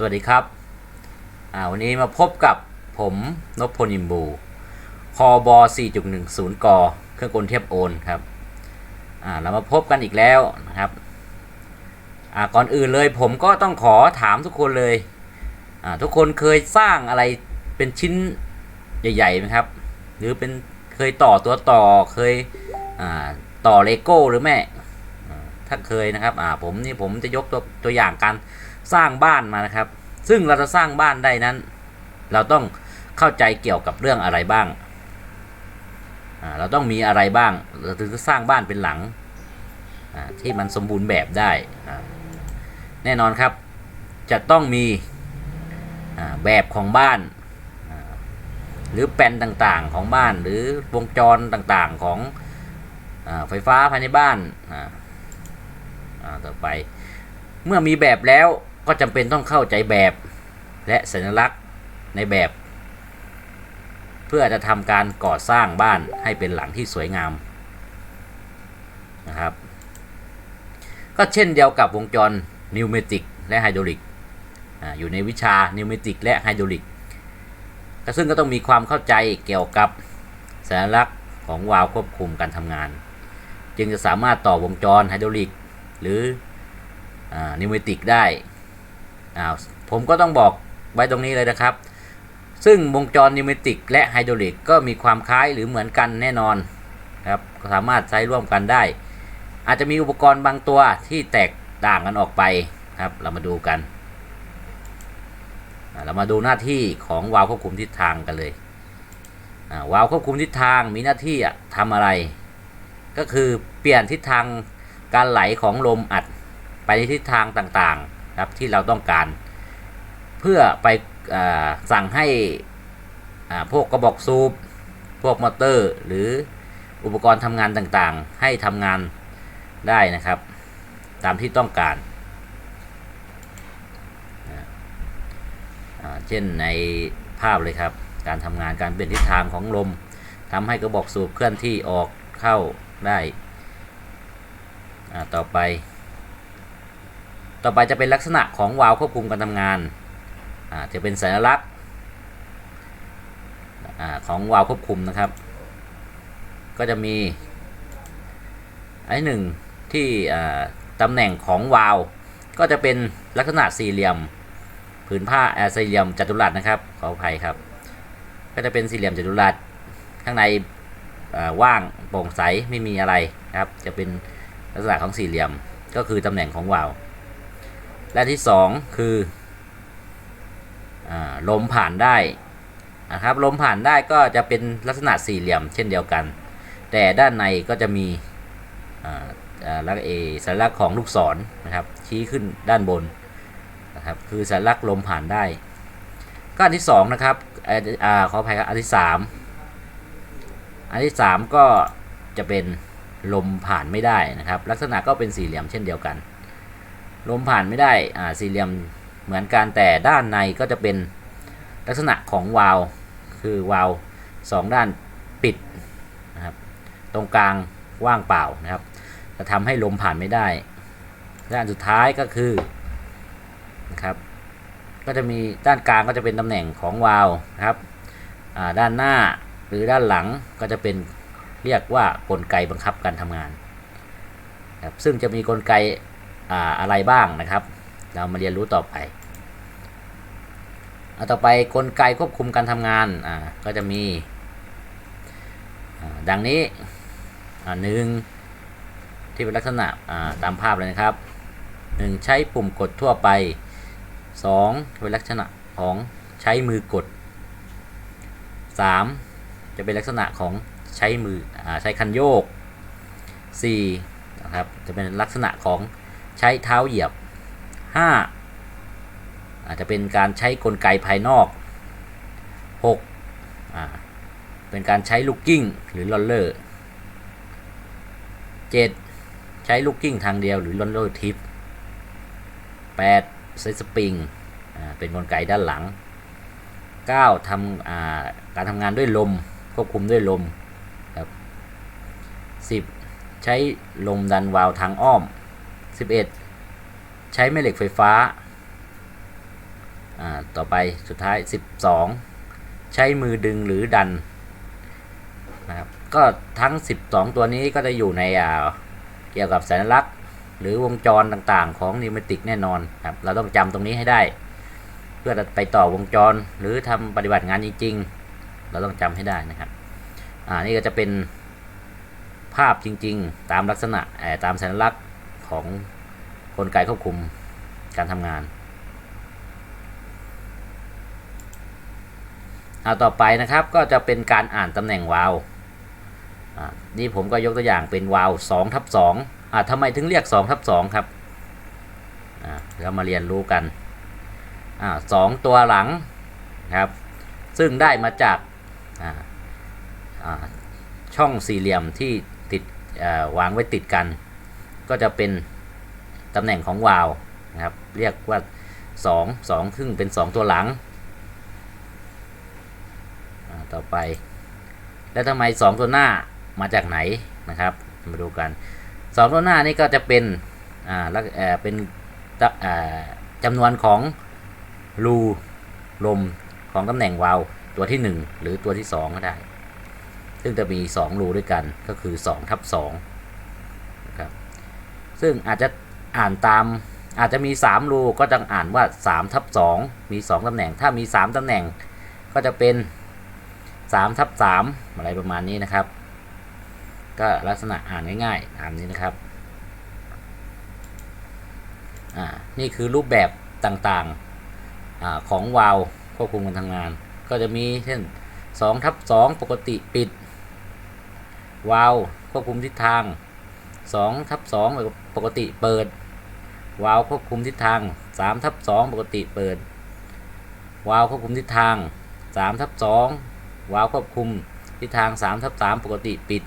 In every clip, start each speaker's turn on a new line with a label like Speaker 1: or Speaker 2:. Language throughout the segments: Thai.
Speaker 1: สวัสดีครับอ่าวันนี้มาพบกับผมนพพลอิมบู คอบอ4.10 ก เครื่องกลเทียบโอนครับอ่าเรามาพบกันอีกแล้วนะครับอ่าก่อนอื่นเลยผมก็ต้องขอถามทุกคนเลยอ่าทุกคนเคยสร้างอะไรเป็นชิ้นใหญ่ๆไหมครับ หรือเป็นเคยต่อตัวต่อเคยอ่าต่อเลโก้หรือไม่ถ้าเคยนะครับอ่าผมนี่ผมจะยกตัวตัวอย่างการ สร้างบ้านมานะครับ ซึ่งเราจะสร้างบ้านได้นั้น เราต้องเข้าใจเกี่ยวกับเรื่องอะไรบ้าง เราต้องมีอะไรบ้าง เราถึงจะสร้างบ้านเป็นหลังที่มันสมบูรณ์แบบได้ แน่นอนครับ จะต้องมีแบบของบ้าน หรือแปลนต่างๆของบ้านหรือวงจรต่างๆของอไฟฟ้าภายในบ้านต่อไป เมื่อมีแบบแล้ว ก็จำเป็นต้องเข้าใจแบบและสัญลักษณ์ในแบบ เพื่อจะทำการก่อสร้างบ้านให้เป็นหลังที่สวยงามนะครับ ก็เช่นเดียวกับวงจรนิวเมติกและไฮดรอลิกอยู่ในวิชานิวเมติกและไฮดรอลิกซึ่งก็ต้องมีความเข้าใจเกี่ยวกับสัญลักษณ์ของวาล์วควบคุมการทำงาน จึงจะสามารถต่อวงจรไฮดรอลิกหรือนิวเมติกได้ อาผมก็ต้องบอกไว้ตรงนี้เลยนะครับ ซึ่งวงจรนิวเมติกและไฮดรอลิกก็มีความคล้ายหรือเหมือนกันแน่นอนครับสามารถใช้ร่วมกันได้ อาจจะมีอุปกรณ์บางตัวที่แตกต่างกันออกไปครับ เรามาดูกันเรามาดูหน้าที่ของวาล์วควบคุมทิศทางกันเลยวาล์วควบคุมทิศทางมีหน้าที่ทำอะไร ก็คือเปลี่ยนทิศทางการไหลของลมอัดไปในทิศทางต่างๆ ครับที่เราต้องการ เพื่อไปอสั่งให้พวกกระบอกซูบพวกมอเตอร์ หรืออุปกรณ์ทำงานต่างๆ ให้ทำงานได้นะครับ ตามที่ต้องการ เช่นในภาพเลยครับ การทำงานการเปลี่ยนทิศทางของลมทำให้กระบอกสูบเคลื่อนที่ออกเข้าได้ต่อไป ต่อไปจะเป็นลักษณะของวาล์วควบคุมการทำงานจะเป็นสัญลักษณ์อของวาล์วควบคุมนะครับ ก็จะมีอันที่หนึ่งที่ตำแหน่งของวาล์วก็จะเป็นลักษณะสี่เหลี่ยมผืนผ้าสี่เหลี่ยมจัตุรัสนะครับขออภัยครับ ก็จะเป็นสี่เหลี่ยมจัตุรัสข้างในว่างโปร่งใสไม่มีอะไรครับ จะเป็นลักษณะของสี่เหลี่ยมก็คือตำแหน่งของวาล์ว และที่สองคืออลมผ่านได้นะครับลมผ่านได้ก็จะเป็นลักษณะสี่เหลี่ยมเช่นเดียวกัน แต่ด้านในก็จะมีลักเอสัญลักษณ์ของลูกศรนะครับ ชี้ขึ้นด้านบนนะครับคือสัญลักษณ์ลมผ่านได้ ก็อันที่สองนะครับอ่ออ่าขออภัยครับอันที่สามอันที่สามก็จะเป็นลมผ่านไม่ได้นะครับ ลักษณะก็เป็นสี่เหลี่ยมเช่นเดียวกัน ลมผ่านไม่ได้อ่าสี่เหลี่ยมเหมือนกันแต่ด้านในก็จะเป็นลักษณะของวาล์วคือวาล์วสองด้านปิดนะครับตรงกลางว่างเปล่านะครับ จะทำให้ลมผ่านไม่ได้ ด้านสุดท้ายก็คือนะครับก็จะมีด้านกลางก็จะเป็นตำแหน่งของวาล์วนะครับอ่าด้านหน้าหรือด้านหลังก็จะเป็นเรียกว่ากลไกบังคับการทำงานครับซึ่งจะมีกลไก ออะไรบ้างนะครับ เรามาเรียนรู้ต่อไปเอาต่อไปกลไกควบคุมการทำงานอ่าก็จะมีดังนี้หนึ่งที่เป็นลักษณะาตามภาพเลยนะครับหนึ่งใช้ปุ่มกดทั่วไปสองเป็นลักษณะของใช้มือกดสามจะเป็นลักษณะของใช้มืออใช้คันโยกสี่นะครับจะเป็นลักษณะของ ใช้เท้าเหยียบ 5 อาจจะเป็นการใช้กลไกภายนอก6อ่าเป็นการใช้ลูกกิ้งหรือลอนเลอร์ 7 ใช้ลูกกิ้งทางเดียวหรือลอนเลอร์ทิป 8 ใช้สปริงเป็นกลไกด้านหลัง 9ทำอ่าการทำงานด้วยลมควบคุมด้วยลมครับ 10 ใช้ลมดันวาล์วทางอ้อม 11 ใช้แม่เหล็กไฟฟ้าอ่าต่อไปสุดท้าย 12 ใช้มือดึงหรือดันนะครับก็ทั้ง 12 ตัวนี้ก็จะอยู่ในเกี่ยวกับสัญลักษณ์ หรือวงจรต่างๆ ของนิวเมติกแน่นอนครับเราต้องจำตรงนี้ให้ได้ เพื่อจะไปต่อวงจรหรือทำปฏิบัติงานจริง ๆ เราต้องจำให้ได้นะครับอ่านี่ก็จะเป็นภาพจริง ๆ ตามลักษณะตามสัญลักษณ์ ของกลไกควบคุมการทำงานเอาต่อไปนะครับก็จะเป็นการอ่านตำแหน่งวาล์วนี่ผมก็ยกตัวอย่างเป็นวาล์ว2ทับ2อ่าทำไมถึงเรียก2ทับ2ครับเรามาเรียนรู้กันอสองตัวหลังครับซึ่งได้มาจากช่องสี่เหลี่ยมที่ติดวางไว้ติดกัน ก็จะเป็นตำแหน่งของวาล์วนะครับ เรียกว่า 2 2 ครึ่งเป็น 2 ตัวหลัง ต่อไป แล้วทำไม 2 ตัวหน้ามาจากไหนนะครับ มาดูกัน 2 ตัวหน้านี่ก็จะเป็น อ่าแล้วเป็นตะอ่าจำนวนของรูลมของตำแหน่งวาล์วตัวที่ 1 หรือตัวที่ 2 ก็ได้ ซึ่งจะมี 2 รูด้วยกันก็คือ2ทับ2 ซึ่งอาจจะอ่านตามอาจจะมี 3 รูก็ต้องอ่านว่า3ทับ2มี 2ตำแหน่ง ถ้ามี 3ตำแหน่งก็จะเป็น3ทับ3อะไรประมาณนี้นะครับ ก็ลักษณะอ่านง่ายๆตามนี้นะครับอ่านี่คือรูปแบบต่างๆอของวาลควบคุมการทำงาน ก็จะมีเช่น2ทับ2ปกติปิดวาลควบคุมทิศทาง 2ทับ2ปกติเปิด วาล์วควบคุมทิศทาง3ทับ2ปกติเปิด วาล์วควบคุมทิศทาง3ทับ2วาล์วควบคุมทิศทาง3ทับ3ปกติปิด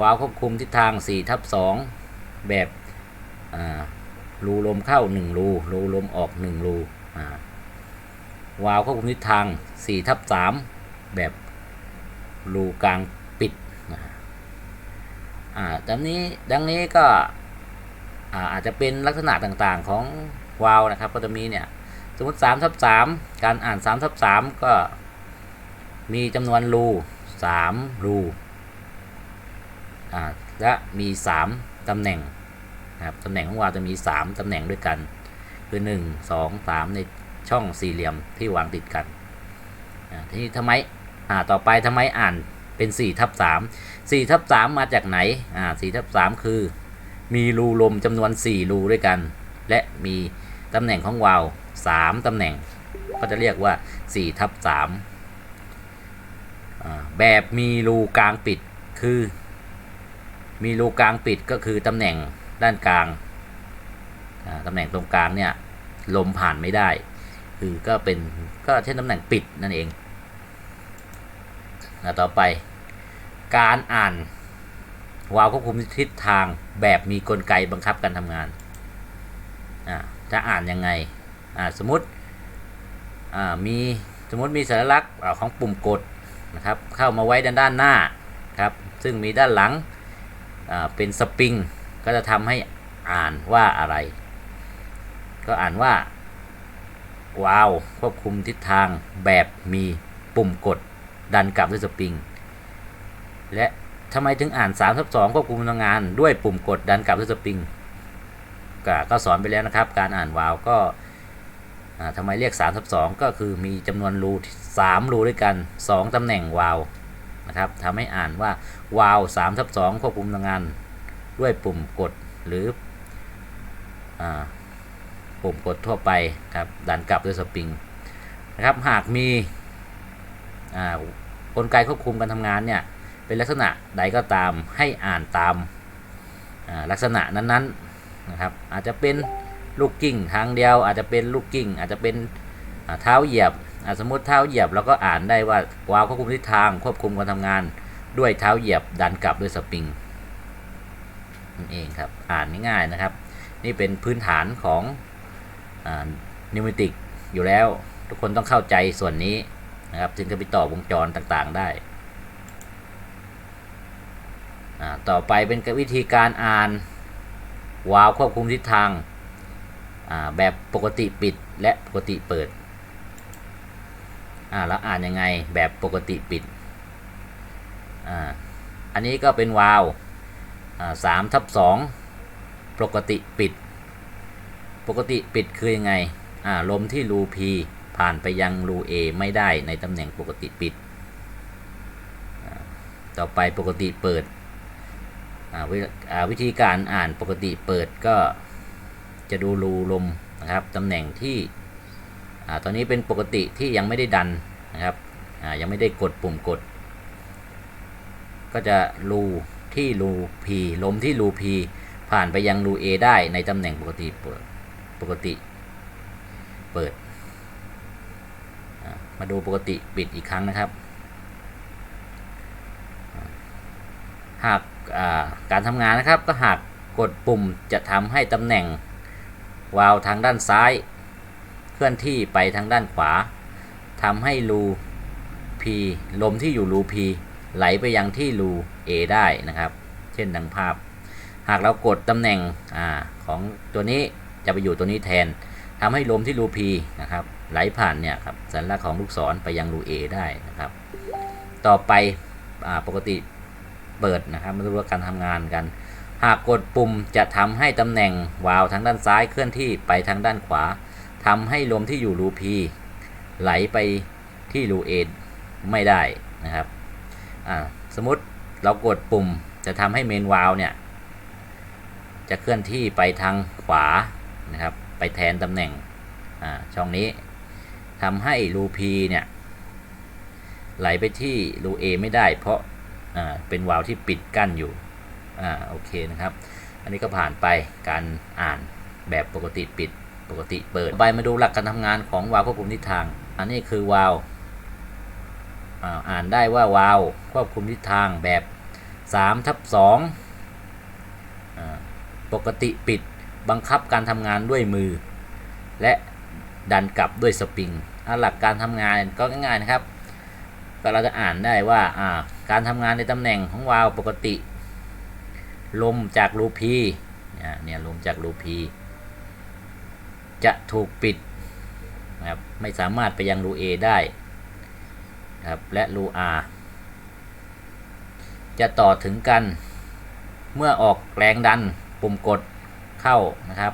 Speaker 1: วาล์วควบคุมทิศทาง4ทับ2แบบรูลมเข้า 1 รู รูลมออก 1 รูวาล์วควบคุมทิศทาง4ทับ3แบบรูกลาง อ่าดังนี้ดังนี้ก็อาอาจจะเป็นลักษณะต่างๆของวาล์วนะครับก็จะมีเนี่ยสมมติ3ทับ3การอ่าน3ทับ3ก็มีจำนวนรู3รูอ่าและมี 3ตำแหน่งนะครับตำแหน่งของวาล์วจะมี 3ตำแหน่งด้วยกัน คือ 1 2 3 ในช่องสี่เหลี่ยมที่วางติดกันทีนี้ทำไมอ่าต่อไปทำไมอ่าน เป็น4ทับ3 4ทับ3มาจากไหนอ่า4ทับ3คือ มีรูลมจำนวน 4 รูด้วยกัน และมีตำแหน่งของวาล์ว3ตำแหน่ง ก็จะเรียกว่า4ทับ3แบบมีรูกลางปิดคือ มีรูกลางปิดก็คือตำแหน่งด้านกลางตำแหน่งตรงกลางเนี่ยลมผ่านไม่ได้ คือก็เป็นก็เช่นตำแหน่งปิดนั่นเองแล้วต่อไป การอ่านวาล์วควบคุมทิศทางแบบมีกลไกบังคับการทำงานอ่าจะอ่านยังไงอ่าสมมติอ่ามีสมมติมีสัญลักษณ์ของปุ่มกดนะครับ เข้ามาไว้ด้านด้านหน้าครับ ซึ่งมีด้านหลังอ่าเป็นสปริง ก็จะทำให้อ่านว่าอะไร ก็อ่านว่าวาล์วควบคุมทิศทางแบบมีปุ่มกดดันกลับด้วยสปริง และทำไมถึงอ่าน3ทับ2ควบคุมพลังงานด้วยปุ่มกดดันกลับด้วยสปริงก็ก็สอนไปแล้วนะครับ การอ่านวาล์วก็อ่าทำไมเรียก3ทับ2ก็คือมีจำนวนรู3รูด้วยกัน 2ตำแหน่งวาล์วนะครับทำให้อ่านว่าวาล์ว3ทับ2ควบคุมพลังงานด้วยปุ่มกดหรืออปุ่มกดทั่วไปครับดันกลับด้วยสปริงนะครับหากมีกลไกควบคุมการทำงานเนี่ย เป็นลักษณะใดก็ตามให้อ่านตามลักษณะนั้นๆนะครับ อาจจะเป็นลูกกิ้งทางเดียว อาจจะเป็นลูกกิ้ง อาจจะเป็นเท้าเหยียบสมมติเท้าเหยียบเราก็อ่านได้ว่าวาล์วควบคุมทิศทางควบคุมการทำงานด้วยเท้าเหยียบดันกลับด้วยสปริงนั่นเองครับอ่านง่ายๆนะครับ นี่เป็นพื้นฐานของนิวเมติกอยู่แล้ว ทุกคนต้องเข้าใจส่วนนี้นะครับจึงจะไปต่อวงจรต่างๆได้ ต่อไปเป็นวิธีการอ่าน วาล์วควบคุมทิศทางแบบปกติปิดและปกติเปิดอ่าแล้วอ่านยังไงแบบปกติปิดอ่าอันนี้ก็เป็นวาล์วสามทับสองปกติปิด ปกติปิดคือยังไงอ่าลมที่รู P ผ่านไปยังรู A ไม่ได้ในตำแหน่งปกติปิด ต่อไปปกติเปิด วิอ่าวิธีการอ่านปกติเปิดก็จะดูรูลมนะครับตำแหน่งที่ตอนนี้เป็นปกติที่ยังไม่ได้ดันนะครับยังไม่ได้กดปุ่มกด ก็จะรูที่รู P ลมที่รู P ผ่านไปยังรู A ได้ในตำแหน่งปกติเปิดปกติเปิด มาดูปกติปิดอีกครั้งนะครับ หาก การทำงานนะครับ ก็หากกดปุ่มจะทำให้ตำแหน่งวาล์วทางด้านซ้าย เคลื่อนที่ไปทางด้านขวาทำให้รู P ลมที่อยู่รู P ไหลไปยังที่รู A ได้นะครับ เช่นดังภาพ หากเรากดตำแหน่งอของตัวนี้จะไปอยู่ตัวนี้แทนทำให้ลมที่รู P นะครับไหลผ่านเนี่ยครับสัญลักษณ์ของลูกศรไปยังรู A ได้นะครับ ต่อไปอปกติ เปิดนะครับมาดูว่าการทำงานกัน หากกดปุ่มจะทำให้ตำแหน่งวาล์วทางด้านซ้ายเคลื่อนที่ไปทางด้านขวาทำให้ลมที่อยู่รู P ไหลไปที่รู A ไม่ได้นะครับอ่าสมมติเรากดปุ่มจะทำให้เมนวาล์วเนี่ยจะเคลื่อนที่ไปทางขวานะครับ ไปแทนตำแหน่งอ่าช่องนี้ทำให้รู P เนี่ยไหลไปที่รู A ไม่ได้ เพราะ อ่าเป็นวาล์วที่ปิดกั้นอยู่อ่าโอเคนะครับ อันนี้ก็ผ่านไปการอ่านแบบปกติปิดปกติเปิดไปมาดูหลักการทำงานของวาล์วควบคุมทิศทาง อันนี้คือวาล์วอ่าอ่านได้ว่าวาล์วควบคุมทิศทางแบบ3ทับ2อ่าปกติปิดบังคับการทำงานด้วยมือ และดันกลับด้วยสปริงหลักการทำงานก็ง่ายๆนะครับ ก็เราจะอ่านได้ว่าอ่า การทำงานในตำแหน่งของวาล์วปกติ ลมจากรูพีเนี่ยลมจากรูพี จะถูกปิดนะครับไม่สามารถไปยังรู A ได้ครับและรู R จะต่อถึงกัน เมื่อออกแรงดันปุ่มกดเข้านะครับ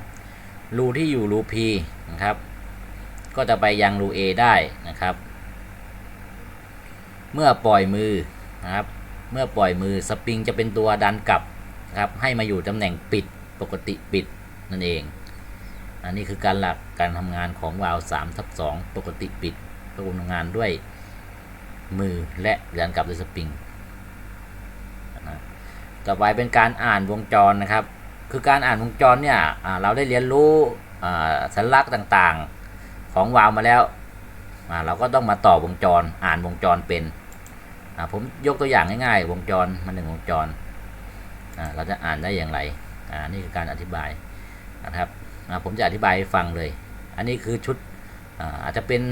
Speaker 1: รูที่อยู่รู P นะครับก็จะไปยังรู A ได้นะครับ เมื่อปล่อยมือ นะครับ เมื่อปล่อยมือสปริงจะเป็นตัวดันกลับครับให้มาอยู่ตำแหน่งปิดปกติปิดนั่นเอง อันนี้คือการหลักการทำงานของวาล์ว3ทับ2ปกติปิดประกอบทำงานด้วยมือและดันกลับด้วยสปริงนะต่อไปเป็นการอ่านวงจรนะครับ คือการอ่านวงจรเนี่ยเราได้เรียนรู้สัญลักษณ์ต่างๆของวาล์วมาแล้ว เราก็ต้องมาต่อวงจรอ่านวงจรเป็น ผมยกตัวอย่างง่ายๆ วงจรมาหนึ่งวงจรอ่าเราจะอ่านได้อย่างไรอ่านี่คือการอธิบายนะครับอ่าผมจะอธิบายให้ฟังเลย อันนี้คือชุดอ่าอาจจะเป็น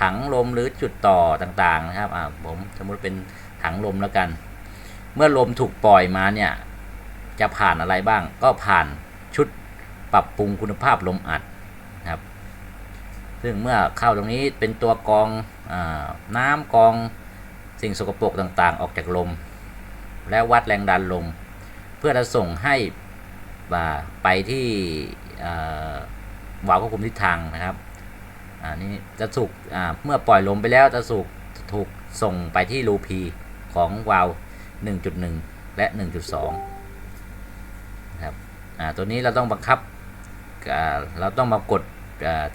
Speaker 1: ถังลมหรือจุดต่อต่างๆนะครับอ่าผมสมมติเป็นถังลมแล้วกัน เมื่อลมถูกปล่อยมาเนี่ย จะผ่านอะไรบ้าง ก็ผ่านชุดปรับปรุงคุณภาพลมอัดนะครับ ซึ่งเมื่อเข้าตรงนี้เป็นตัวกองอาน้ำกอง สิ่งสกปรกต่างๆ ออกจากลม และวัดแรงดันลม เพื่อจะส่งให้ไปที่วาล์วควบคุมทิศทางนะครับอ่านี่จะถูกเมื่อปล่อยลมไปแล้วจะถูกถูกส่งไปที่รูพีของวาล์ว1.1 และ 1.2นะครับตัวนี้เราต้องบังคับเราต้องมากด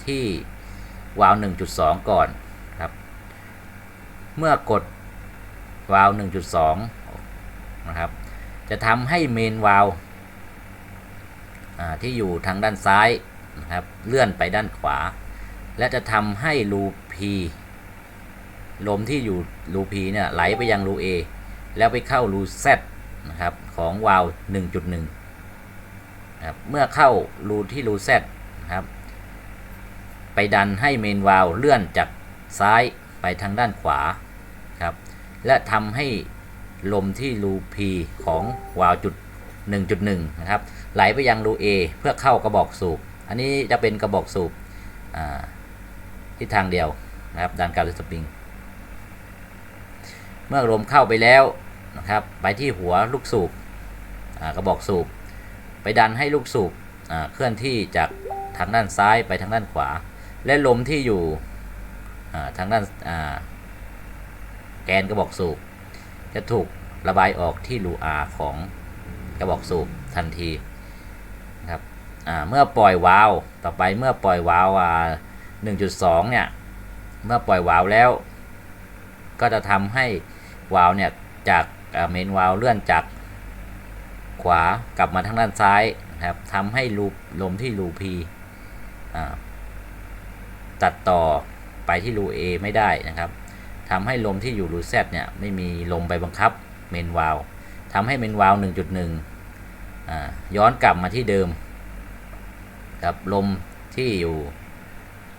Speaker 1: ที่วาล์ว1.2 ก่อนครับ เมื่อกด วาล์ว1.2 นะครับ จะทำให้เมนวาล์วที่อยู่ทางด้านซ้ายนะครับเลื่อนไปด้านขวา และจะทำให้รู P ลมที่อยู่รู P เนี่ยไหลไปยังรู A แล้วไปเข้ารู Z นะครับของวาล์ว1.1นะครับเมื่อเข้ารูที่รู Z นะครับไปดันให้เมนวาล์วเลื่อนจากซ้ายไปทางด้านขวาครับ และทำให้ลมที่รู P ของวาล์วจุด 1.1 นะครับ ไหลไปยังรู A เพื่อเข้ากระบอกสูบ อันนี้จะเป็นกระบอกสูบทิศทางเดียวนะครับดันการสปริง เมื่อลมเข้าไปแล้วนะครับ ไปที่หัวลูกสูบกระบอกสูบ ไปดันให้ลูกสูบเคลื่อนที่จากทางด้านซ้ายไปทางด้านขวา และลมที่อยู่ทางด้าน แกนกระบอกสูบจะถูกระบายออกที่รูอาของกระบอกสูบทันทีนะครับเมื่อปล่อยวาล์วต่อไปเมื่อปล่อยวาล์วอ่า1.2 เนี่ย เมื่อปล่อยวาล์วแล้ว ก็จะทำให้วาล์วเนี่ยจากเมนวาล์วเลื่อนจากขวากลับมาทางด้านซ้ายนะครับทำให้ลูลมที่รูพีตัดต่อไปที่รู A ไม่ได้นะครับ ทำให้ลมที่อยู่รู Z เนี่ยไม่มีลมไปบังคับเมนวาลทำให้เมนวาล1.1อ่าย้อนกลับมาที่เดิม กับลมที่อยู่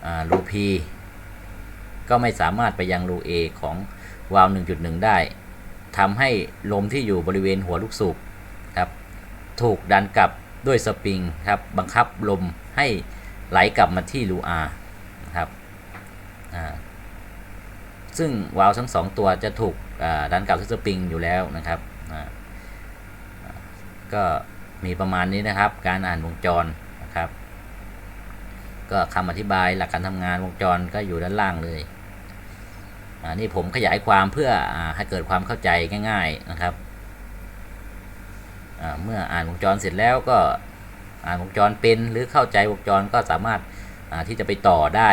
Speaker 1: อ่ารู P ก็ไม่สามารถไปยังรู A ของวาล1.1 ได้ทำให้ลมที่อยู่บริเวณหัวลูกสูบครับถูกดันกลับด้วยสปริงครับบังคับลมให้ไหลกลับมาที่รู R นะครับอ่า ซึ่งวาล์วทั้งสองตัวจะถูกดันกลับด้วยสปริงอยู่แล้วนะครับก็มีประมาณนี้นะครับ การอ่านวงจรนะครับ ก็คำอธิบายหลักการทำงานวงจรก็อยู่ด้านล่างเลยอ่านี่ผมขยายความเพื่ออให้เกิดความเข้าใจง่าย ๆนะครับเมื่ออ่านวงจรเสร็จแล้วก็อ่านวงจรเป็นหรือเข้าใจวงจรก็สามารถ ที่จะไปต่อได้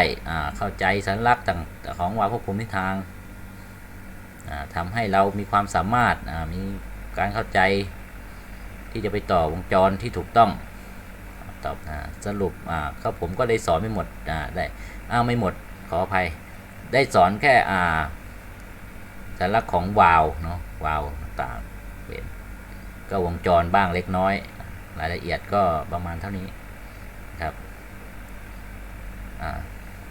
Speaker 1: เข้าใจสัญลักษณ์ต่างของวาล์วควบคุมทิศทางอ่าทำให้เรามีความสามารถมีการเข้าใจที่จะไปต่อวงจรที่ถูกต้องตอบสรุปอ่าก็ผมก็ได้สอนไม่หมดได้อ้าวไม่หมดขออภัย ได้สอนแค่อ่าสัญลักษณ์ของวาล์วเนาะวาล์วต่างๆเป็นก็วงจรบ้างเล็กน้อย รายละเอียดก็ประมาณเท่านี้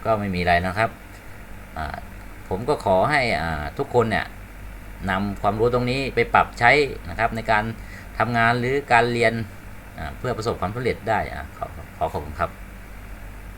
Speaker 1: ก็ไม่มีอะไรนะครับ ผมก็ขอให้ทุกคนเนี่ยนำความรู้ตรงนี้ไปปรับใช้นะครับ ในการทำงานหรือการเรียนเพื่อประสบความสำเร็จได้อขอขอบคุณครับ